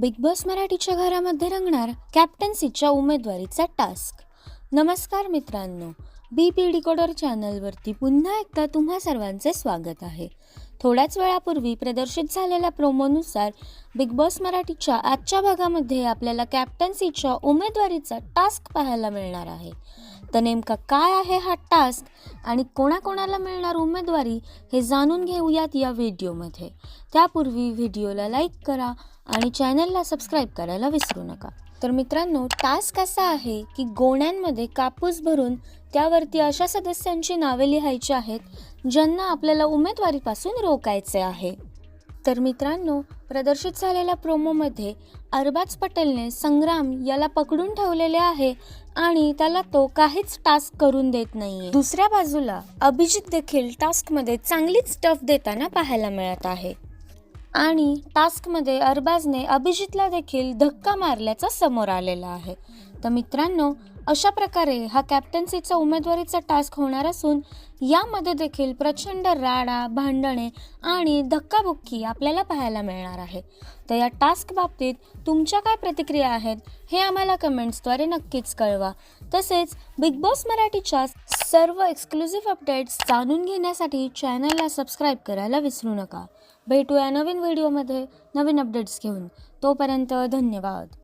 Big boss मराठीच्या घरामध्ये रंगणार कॅप्टन्सीच्या उमेदवारीचा टास्क. नमस्कार मित्रांनो बी पी डिकोडर चॅनलवरती पुन्हा एकदा तुम्हा सर्वांचे स्वागत आहे. थोड्याच वेळापूर्वी प्रदर्शित झालेल्या प्रोमोनुसार बिग बॉस मराठीच्या आजच्या भागामध्ये आपल्याला कॅप्टन्सीच्या उमेदवारीचा टास्क पाहायला मिळणार आहे. तर नेमका काय आहे हा टास्क आणि कोणाकोणाला मिळणार उमेदवारी हे जाणून घेऊयात या व्हिडिओमध्ये. त्यापूर्वी व्हिडिओला लाईक करा आणि चॅनलला सबस्क्राईब करायला विसरू नका. तर मित्रांनो टास्क असा आहे की गोण्यांमध्ये कापूस भरून त्यावरती अशा सदस्यांची नावे लिहायची आहेत ज्यांना आपल्याला उमेदवारीपासून रोकायचे आहे. तर मित्रांनो प्रदर्शित झालेल्या प्रोमोमध्ये अरबाज पटेलने संग्राम याला पकडून ठेवलेले आहे आणि त्याला तो काहीच टास्क करून देत नाहीये. दुसऱ्या बाजूला अभिजित देखील टास्कमध्ये चांगलीच टफ देताना पाहायला मिळत आहे. आणि टास्कमध्ये अरबाजने अभिजितला देखील धक्का मारल्याचा समोर आलेला आहे. तर मित्रांनो अशा प्रकारे हा कॅप्टन्सीचा उमेदवारीचा टास्क होणार असून यामध्ये देखील प्रचंड राडा भांडणे आणि धक्काबुक्की आपल्याला पाहायला मिळणार आहे. तर या टास्क बाबतीत तुमच्या काय प्रतिक्रिया आहेत हे आम्हाला कमेंट्सद्वारे नक्कीच कळवा. तसेच बिग बॉस मराठीच्या सर्व एक्सक्लुझिव्ह अपडेट्स जाणून घेण्यासाठी चॅनलला सबस्क्राईब करायला विसरू नका. भेटूया नवीन व्हिडिओमध्ये नवीन अपडेट्स घेऊन. तोपर्यंत धन्यवाद.